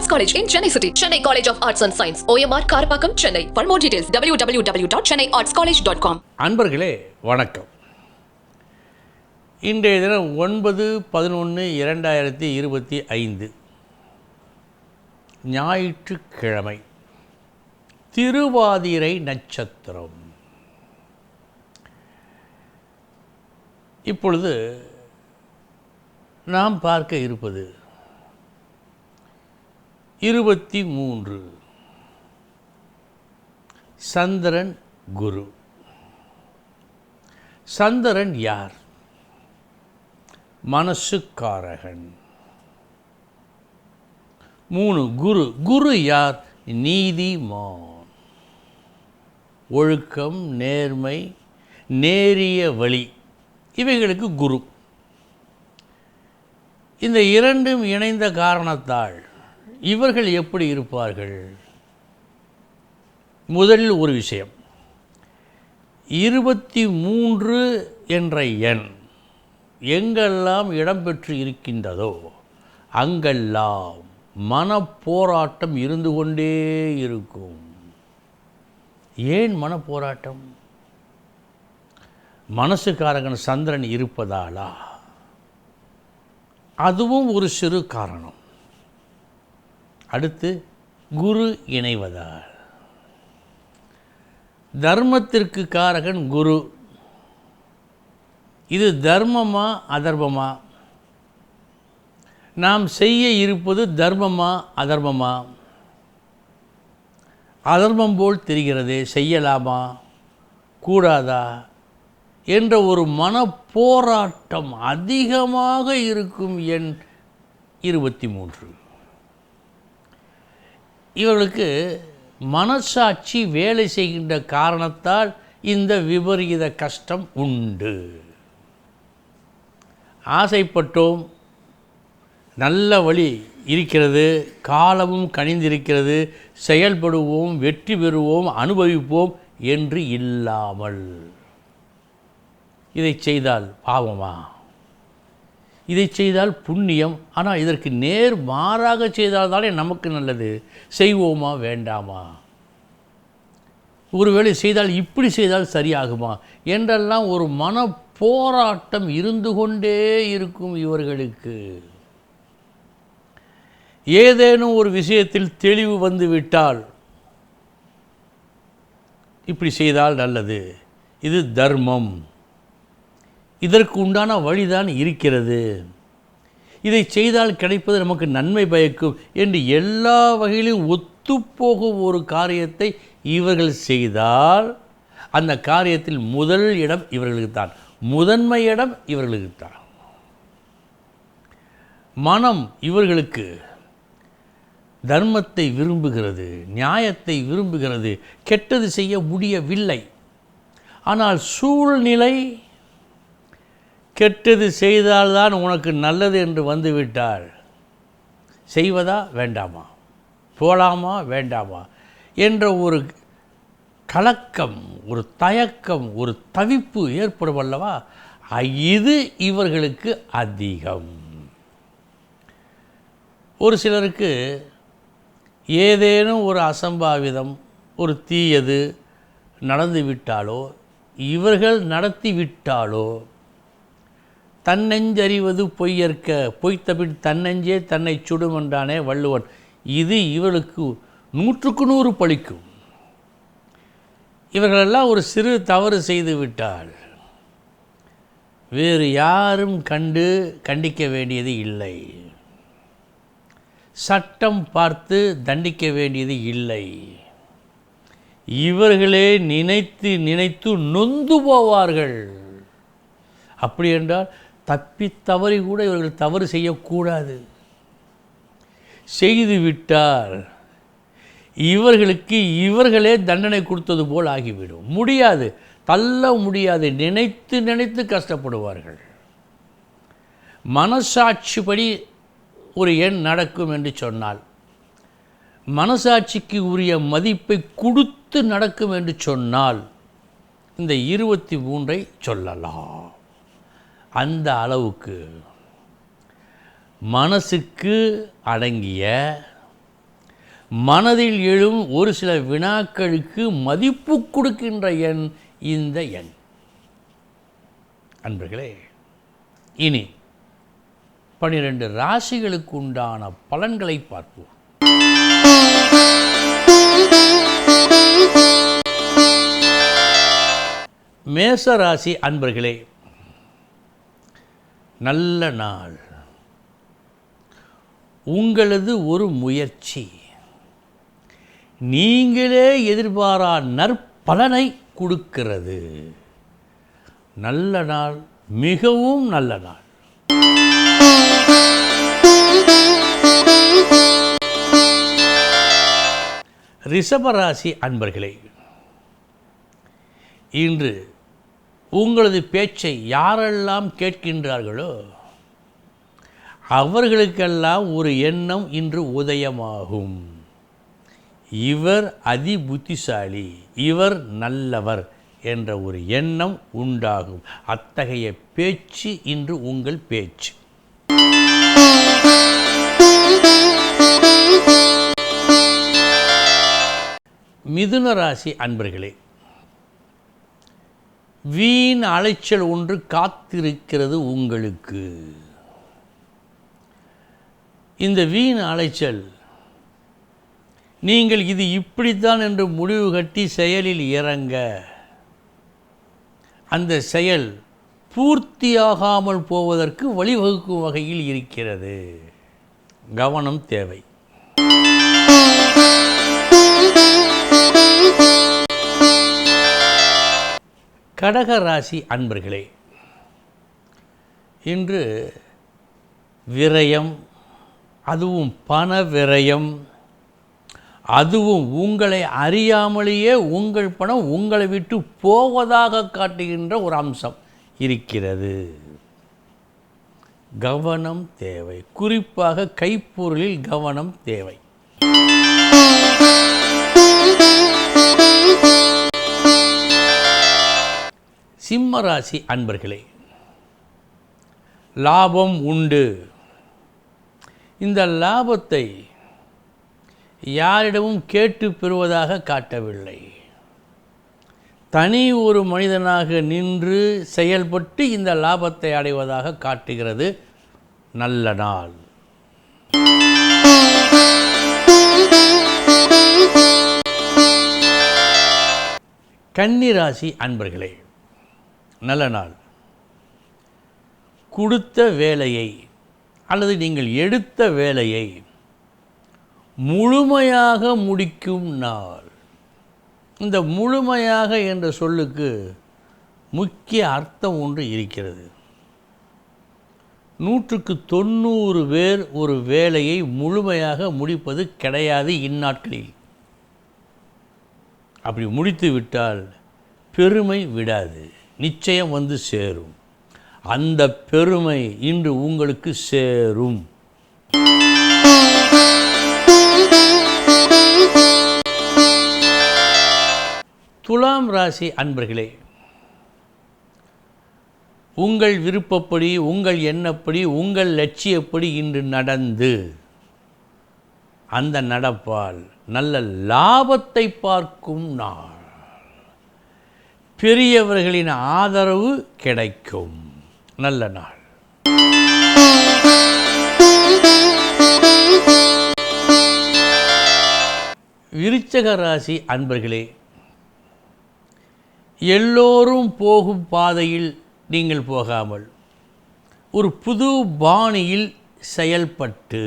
Arts college in Chennai city Chennai college of arts and science OMR Karapakkam Chennai for more details W W W dot Chennai arts college dot com அன்பர்களே வணக்கம் இன்றைய தினம் ஒன்பது பதினொன்று இரண்டாயிரத்தி இருபத்தி ஐந்து ஞாயிற்றுக்கிழமை திருவாதிரை நட்சத்திரம் இப்பொழுது நாம் பார்க்க இருப்பது இருபத்தி மூன்று. சந்திரன் குரு. சந்திரன் யார்? மனசுக்காரகன். மூணு குரு. குரு யார்? நீதிமான். ஒழுக்கம் நேர்மை நேரிய வழி. இவைகளுக்கு குரு. இந்த இரண்டும் இணைந்த காரணத்தால் இவர்கள் எப்படி இருப்பார்கள்? முதலில் ஒரு விஷயம். இருபத்தி மூன்று என்ற எண் எங்கெல்லாம் இடம்பெற்று இருக்கின்றதோ அங்கெல்லாம் மனப்போராட்டம் இருந்து கொண்டே இருக்கும். ஏன் மனப்போராட்டம்? மனசுக்காரகன் சந்திரன் இருப்பதாலா? அதுவும் ஒரு சிறு காரணம். அடுத்து குரு இணைவதால். தர்மத்திற்கு காரகன் குரு. இது தர்மமா அதர்மமா? நாம் செய்ய இருப்பது தர்மமா அதர்மமா? அதர்மம் போல் தெரிகிறது செய்யலாமா? கூடாதா? என்ற ஒரு மனப்போராட்டம் அதிகமாக இருக்கும் எண் இருபத்தி மூன்று. இவர்களுக்கு மனசாட்சி வேலை செய்கின்ற காரணத்தால் இந்த விபரீத கஷ்டம் உண்டு. ஆசைப்பட்டோம். நல்ல வழி இருக்கிறது. காலமும் கணிந்திருக்கிறது செயல்படுவோம் வெற்றி பெறுவோம் அனுபவிப்போம் என்று இல்லாமல். இதை செய்தால் பாவமா? இதை செய்தால் புண்ணியம். ஆனால் இதற்கு நேர் மாறாக செய்தால் தானே நமக்கு நல்லது. செய்வோமா வேண்டாமா? ஒருவேளை செய்தால் இப்படி செய்தால் சரியாகுமா? என்றெல்லாம் ஒரு மன போராட்டம் இருந்து கொண்டே இருக்கும் இவர்களுக்கு. ஏதேனும் ஒரு விஷயத்தில் தெளிவு வந்து விட்டால் இப்படி செய்தால் நல்லது. இது தர்மம். இதற்கு உண்டான வழிதான் இருக்கிறது. இதை செய்தால் கிடைப்பது நமக்கு நன்மை பயக்கும் என்று எல்லா வகையிலும் ஒத்துப்போகும் ஒரு காரியத்தை இவர்கள் செய்தால் அந்த காரியத்தில் முதல் இடம் இவர்களுக்கு தான். முதன்மை இடம் இவர்களுக்கு தான். மனம் இவர்களுக்கு தர்மத்தை விரும்புகிறது நியாயத்தை விரும்புகிறது கெட்டது செய்ய முடியவில்லை. ஆனால் சூழ்நிலை கெட்டது செய்தால்தான் உனக்கு நல்லது என்று வந்துவிட்டால் செய்வதா வேண்டாமா? போலாமா வேண்டாமா? என்ற ஒரு கலக்கம் ஒரு தயக்கம் ஒரு தவிப்பு ஏற்படும் அல்லவா இது இவர்களுக்கு அதிகம். ஒரு சிலருக்கு ஏதேனும் ஒரு அசம்பாவிதம் ஒரு தீயது நடந்து விட்டாலோ இவர்கள் நடத்தி விட்டாலோ தன்னெஞ்சறிவது பொய்யற்க பொய்த்தபின் தன்னெஞ்சே தன்னை சுடும் என்றானே வள்ளுவன். இது இவளுக்கு நூற்றுக்கு நூறு பழிக்கும். இவர்களெல்லாம் ஒரு சிறு தவறு செய்து விட்டால் வேறு யாரும் கண்டு கண்டிக்க வேண்டியது இல்லை. சட்டம் பார்த்து தண்டிக்க வேண்டியது இல்லை. இவர்களே நினைத்து நினைத்து நொந்து போவார்கள். அப்படி என்றால் தப்பி தவறி கூட இவர்கள் தவறு செய்யக்கூடாது. செய்து விட்டால் இவர்களுக்கு இவர்களே தண்டனை கொடுத்தது போல் ஆகிவிடும். முடியாது. தள்ள முடியாது. நினைத்து நினைத்து கஷ்டப்படுவார்கள். மனசாட்சிப்படி ஒரு எண் நடக்கும் என்று சொன்னால் மனசாட்சிக்கு உரிய மதிப்பை கொடுத்து நடக்கும் என்று சொன்னால் இந்த இருபத்தி மூன்றை சொல்லலாம். அந்த அளவுக்கு மனசுக்கு அடங்கிய மனதில் எழும் ஒரு சில வினாக்களுக்கு மதிப்பு கொடுக்கின்ற எண் இந்த எண். அன்பர்களே இனி பனிரெண்டு ராசிகளுக்கு உண்டான பலன்களை பார்ப்போம். மேச ராசி அன்பர்களே நல்ல நாள். உங்களது ஒரு முயற்சி. நீங்களே எதிர்பாரா நற்பலனை கொடுக்கிறது. நல்ல நாள் மிகவும் நல்ல நாள். ரிஷபராசி அன்பர்களே இன்று உங்களது பேச்சை யாரெல்லாம் கேட்கின்றார்களோ அவர்களுக்கெல்லாம் ஒரு எண்ணம் இன்று உதயமாகும். இவர் அதி புத்திசாலி இவர் நல்லவர் என்ற ஒரு எண்ணம் உண்டாகும். அத்தகைய பேச்சு இன்று உங்கள் பேச்சு. மிதுன ராசி அன்பர்களே வீண் அலைச்சல் ஒன்று காத்திருக்கிறது உங்களுக்கு. இந்த வீண் அலைச்சல் நீங்கள் இது இப்படித்தான் என்று முடிவு கட்டி செயலில் இறங்க. அந்த செயல் பூர்த்தியாகாமல் போவதற்கு வழிவகுக்கும் வகையில் இருக்கிறது. கவனம் தேவை. கடக ராசி அன்பர்களே இன்று விரயம் அதுவும் பண விரயம் அதுவும் உங்களை அறியாமலேயே உங்கள் பணம் உங்களை விட்டு போவதாக காட்டுகின்ற ஒரு அம்சம் இருக்கிறது. கவனம் தேவை. குறிப்பாக கைப்பொருளில் கவனம் தேவை. சிம்ம ராசி அன்பர்களே லாபம் உண்டு. இந்த லாபத்தை யாரிடமும் கேட்டு பெறுவதாக காட்டவில்லை. தனி ஒரு மனிதனாக நின்று செயல்பட்டு இந்த லாபத்தை அடைவதாக காட்டுகிறது நல்ல நாள். கன்னிராசி அன்பர்களே நல்ல நாள். கொடுத்த வேலையை அல்லது நீங்கள் எடுத்த வேலையை முழுமையாக முடிக்கும் நாள். இந்த முழுமையாக என்ற சொல்லுக்கு முக்கிய அர்த்தம் ஒன்று இருக்கிறது. நூற்றுக்கு தொண்ணூறு பேர் ஒரு வேலையை முழுமையாக முடிப்பது கிடையாது இந்நாட்களில். அப்படி முடித்து விட்டால் பெருமை விடாது. நிச்சயம் வந்து சேரும். அந்த பெருமை இன்று உங்களுக்கு சேரும். துலாம் ராசி அன்பர்களே உங்கள் விருப்பப்படி உங்கள் எண்ணப்படி உங்கள் லட்சியப்படி இன்று நடந்து அந்த நடப்பால் நல்ல லாபத்தை பார்க்கும் நாள். பெரியவர்களின் ஆதரவு கிடைக்கும். நல்ல நாள். விருச்சக ராசி அன்பர்களே எல்லோரும் போகும் பாதையில் நீங்கள் போகாமல் ஒரு புது பாணியில் செயல்பட்டு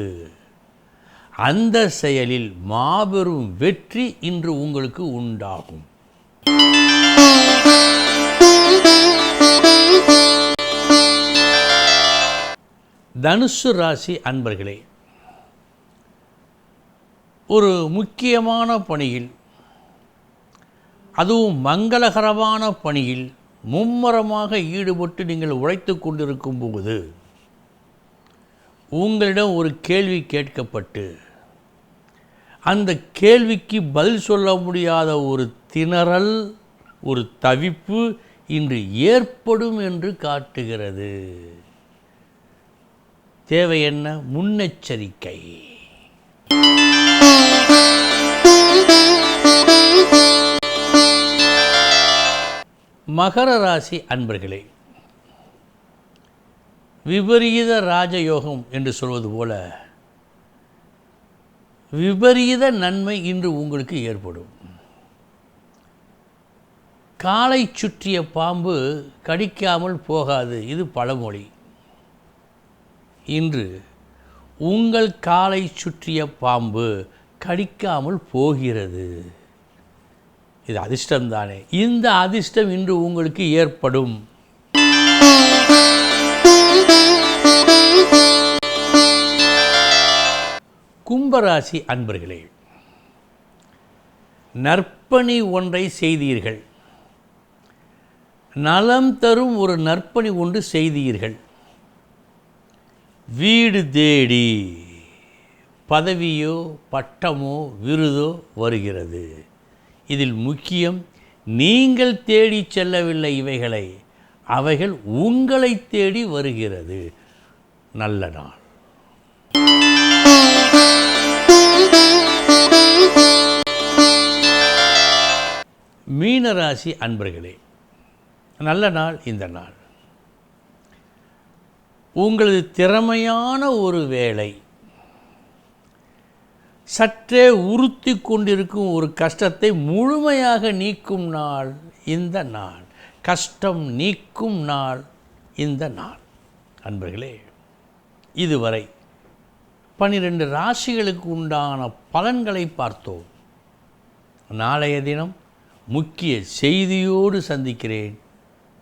அந்த செயலில் மாபெரும் வெற்றி இன்று உங்களுக்கு உண்டாகும். தனுசு ராசி அன்பர்களே ஒரு முக்கியமான பணியில் அதுவும் மங்களகரமான பணியில் மும்முரமாக ஈடுபட்டு நீங்கள் உழைத்து கொண்டிருக்கும் போது உங்களிடம் ஒரு கேள்வி கேட்கப்பட்டு அந்த கேள்விக்கு பதில் சொல்ல முடியாத ஒரு திணறல் ஒரு தவிப்பு இன்று ஏற்படும் என்று காட்டுகிறது. தேவை என்ன? முன்னெச்சரிக்கை. மகர ராசி அன்பர்களே விபரீத ராஜயோகம் என்று சொல்வது போல விபரீத நன்மை இன்று உங்களுக்கு ஏற்படும். காலை சுற்றிய பாம்பு கடிக்காமல் போகாது. இது பழமொழி. இன்று உங்கள் காலை சுற்றிய பாம்பு கடிக்காமல் போகிறது. இது அதிர்ஷ்டம் தானே. இந்த அதிர்ஷ்டம் இன்று உங்களுக்கு ஏற்படும். கும்பராசி அன்பர்களே நற்பணி ஒன்றை செய்தீர்கள். நலம் தரும் ஒரு நற்பணி ஒன்று செய்தீர்கள். வீடு தேடி பதவியோ பட்டமோ விருதோ வருகிறது. இதில் முக்கியம் நீங்கள் தேடி செல்லவில்லை இவைகளை அவைகள் உங்களை தேடி வருகிறது. நல்ல நாள். மீனராசி அன்பர்களே நல்ல நாள் இந்த நாள். உங்களது திறமையான ஒரு வேலை சற்றே உறுத்தி கொண்டிருக்கும் ஒரு கஷ்டத்தை முழுமையாக நீக்கும் நாள் இந்த நாள். கஷ்டம் நீக்கும் நாள் இந்த நாள். அன்பர்களே இதுவரை பன்னிரெண்டு ராசிகளுக்கு உண்டான பலன்களை பார்த்தோம். நாளைய தினம் முக்கிய செய்தியோடு சந்திக்கிறேன்.